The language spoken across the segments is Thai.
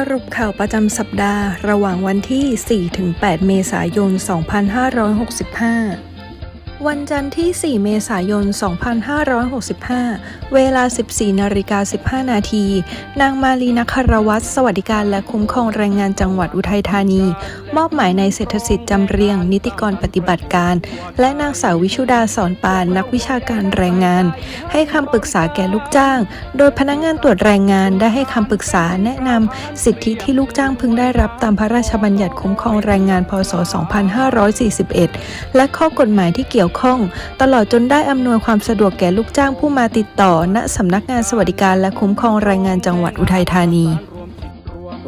สรุปข่าวประจำสัปดาห์ ระหว่างวันที่ 4-8 เมษายน 2565 วันจันทร์ที่ 4 เมษายน 2565 เวลา 14นาฬิกา15 นาที นางมาลีนครวัตรสวัสดิการและคุ้มครองแรงงานจังหวัดอุทัยธานี มอบหมายในเศรษฐสิทธิ์จำเรียง นิติกรปฏิบัติการ และนางสาววิชุดาสอนปาน นักวิชาการแรงงาน ให้คำปรึกษาแก่ลูกจ้าง โดยพนักงานตรวจแรงงานได้ให้คำปรึกษาแนะนำสิทธิที่ลูกจ้างพึงได้รับตามพระราชบัญญัติคุ้มครองแรงงาน พศ 2541 และข้อกฎหมายที่เกี่ยวข้อง ตลอดจนได้อำนวยความสะดวกแก่ลูกจ้างผู้มาติดต่อ ณสำนักงานสวัสดิการและคุ้มครองแรงงานจังหวัดอุทัยธานี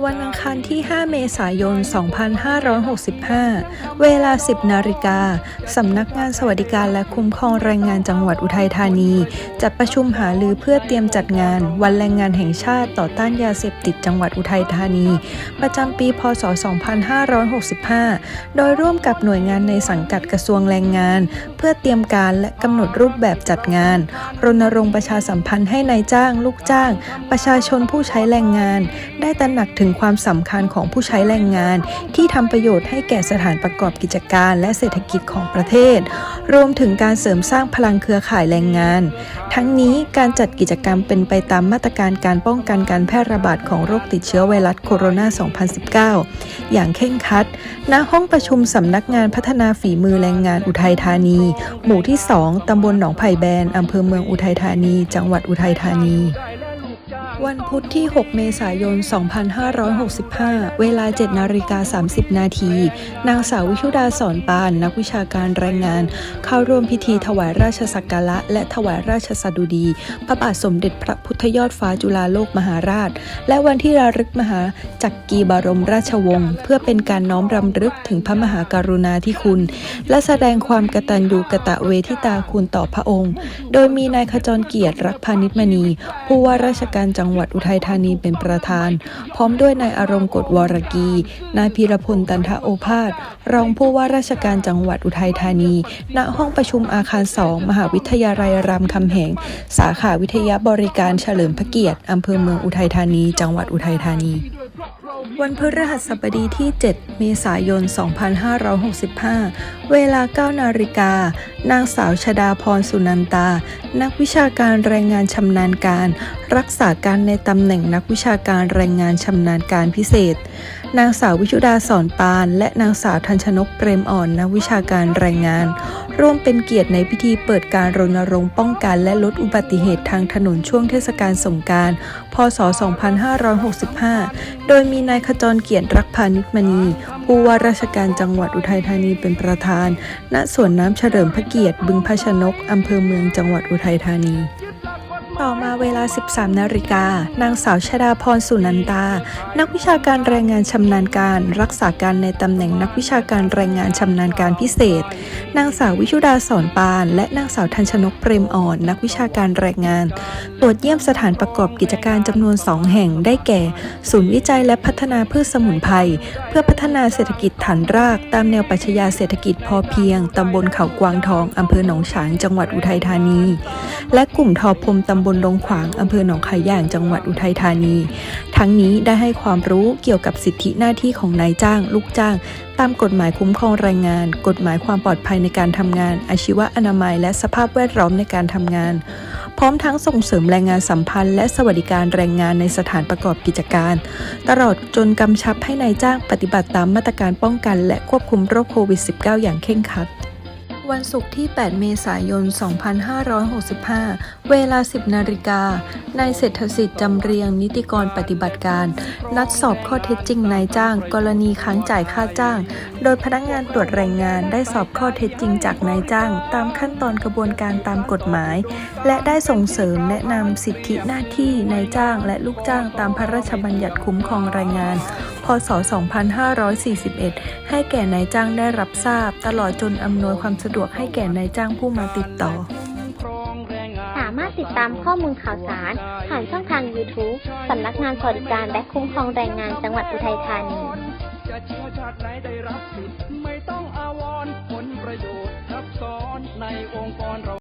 วันอังคารที่ 5 เมษายน 2565 เวลา 10 นาฬิกา สำนักงานสวัสดิการและคุ้มครองแรงงานจังหวัดอุทัยธานี จัดประชุมหารือเพื่อเตรียมจัดงาน วันแรงงานแห่งชาติต่อต้านยาเสพติดจังหวัดอุทัยธานี ประจำปี พศ 2565 โดยร่วมกับหน่วยงานในสังกัดกระทรวงแรงงาน เพื่อเตรียมการและกำหนดรูปแบบจัดงาน รณรงค์ประชาสัมพันธ์ให้นายจ้าง ลูกจ้าง ประชาชนผู้ใช้แรงงาน ได้ตระหนักถึงความสำคัญของผู้ใช้แรงงาน ที่ทำประโยชน์ให้แก่สถานประกอบกิจการและเศรษฐกิจของประเทศ รวมถึงการเสริมสร้างพลังเครือข่ายแรงงาน ทั้งนี้การจัดกิจกรรมเป็นไปตามมาตรการการป้องกันการแพร่ระบาดของโรคติดเชื้อไวรัสโคโรนา 2019 อย่างเคร่งคัด ณ ห้องประชุมสำนักงานพัฒนาฝีมือแรงงานอุทัยธานี หมู่ที่ 2 ตำบลหนองไผ่แบน อำเภอเมืองอุทัยธานี จังหวัดอุทัยธานี วันพุธที่ 6 เมษายน 2565 เวลา 7 นาฬิกา 30 นาที นางสาววิชุดาสอนปาน นักวิชาการแรงงาน เข้าร่วมพิธีถวายราชสักการะ และถวายราชสดุดี พระบาทสมเด็จพระพุทธยอดฟ้าจุฬาโลกมหาราช และวันที่ระลึกมหาจักรีบรมราชวงศ์เพื่อเป็นการน้อมรำลึกถึงพระมหากรุณาธิคุณ และแสดงความกตัญญูกตะเวทิตาคุณต่อพระองค์ โดยมีนายขจรเกียรติรักพานิชมณี ผู้ว่าราชการจังงหวัดอุทัยธานีเป็นประธาน พร้อมด้วยนายอารมณ์กฎวรกี นายพีรพลตันทโอภาส รองผู้ว่าราชการจังหวัดอุทัยธานี ณ ห้องประชุมอาคาร2มหาวิทยาลัยรามคำแหง สาขาวิทยาบริการเฉลิมพระเกียรติอำเภอเมืองอุทัยธานี จังหวัดอุทัยธานีวันพฤหัสบดีที่ 7 เมษายน 2565 เวลา 9 นาฬิกานางสาวชดาพรสุนันตา นักวิชาการแรงงานชำนาญการ รักษาการในตำแหน่งนักวิชาการแรงงานชำนาญการพิเศษ นางสาววิชุดาสอนปาน และนางสาวทันชนกเปรมอ่อนนักวิชาการแรงงาน ร่วมเป็นเกียรติในพิธีเปิดการรณรงค์ป้องกัน และลดอุบัติเหตุทางถนนช่วงเทศกาลสงกราร พศ 2565 โดยมีนายขจรเกียรติรักพานิชมณี ผู้ว่าราชการจังหวัดอุทัยธานีเป็นประธาน ณ สวนน้ำเฉลิมพระเกียรติบึงพะชนก อำเภอเมืองจังหวัดอุทัยธานี ต่อมาเวลา 13 นาฬิกา นางสาวชดาพรสุนันตา นักวิชาการแรงงานชำนาญการ รักษาการในตำแหน่งนักวิชาการแรงงานชำนาญการพิเศษ นางสาววิชุดาสอนปาน และนางสาวทันชนกเปรมอ่อน นักวิชาการแรงงาน ตรวจเยี่ยมสถานประกอบกิจการจำนวน 2 แห่ง ได้แก่ ศูนย์วิจัยและพัฒนาพืชสมุนไพร เพื่อพัฒนาเศรษฐกิจฐานราก ตามแนวปัชญาเศรษฐกิจพอเพียง ตำบลเขากวางทองอำเภอหนองฉาง จังหวัดอุทัยธานี และกลุ่มทอพรมตำบลดงขวางอำเภอหนองคายย่างจังหวัดอุทัยธานี ทั้งนี้ได้ให้ความรู้เกี่ยวกับสิทธิหน้าที่ของนายจ้าง ลูกจ้าง ตามกฎหมายคุ้มครองแรงงาน กฎหมายความปลอดภัยในการทำงาน อาชีวะอนามัย และสภาพแวดล้อมในการทำงาน พร้อมทั้งส่งเสริมแรงงานสัมพันธ์ และสวัสดิการแรงงานในสถานประกอบกิจการ ตลอดจนกำชับให้นายจ้างปฏิบัติตามมาตรการป้องกัน และควบคุมโรคโควิด -19 อย่างเคร่งครัด วันศุกร์ที่ 8 เมษายน 2565 เวลา 10 นาฬิกา นายเศรษฐสิทธิ์จำเรียงนิติกรปฏิบัติการ นัดสอบข้อเท็จจริงนายจ้าง กรณีค้างจ่ายค่าจ้าง โดยพนักงานตรวจแรงงานได้สอบข้อเท็จจริงจากนายจ้าง ตามขั้นตอนกระบวนการตามกฎหมาย และได้ส่งเสริมแนะนำสิทธิหน้าที่นายจ้าง และลูกจ้างตามพระราชบัญญัติคุ้มครองแรงงาน พศ 2541 ให้แก่นายจ้างได้รับทราบ ตลอดจนอำนวยความสะดวกให้แก่นายจ้างผู้มาติดต่อ สามารถติดตามข้อมูลข่าวสาร ผ่านช่องทาง YouTube สำนักงานสวัสดิการและคุ้มครองแรงงานจังหวัดอุทัยธานีจะเชื้อชาติไหนได้รับสิทธิ์ไม่ต้องอาวรณ์ผลประโยชน์ทับซ้อนในองค์กรเรา